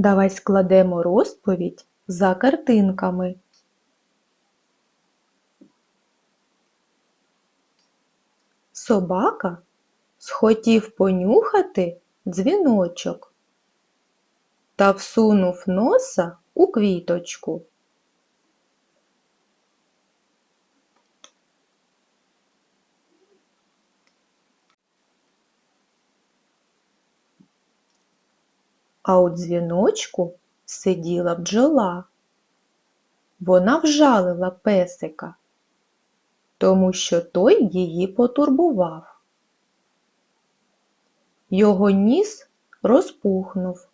Давай складемо розповідь за картинками. Собака схотів понюхати дзвіночок та всунув носа у квіточку. А у дзвіночку сиділа бджола. Вона вжалила песика, тому що той її потурбував. Його ніс розпухнув,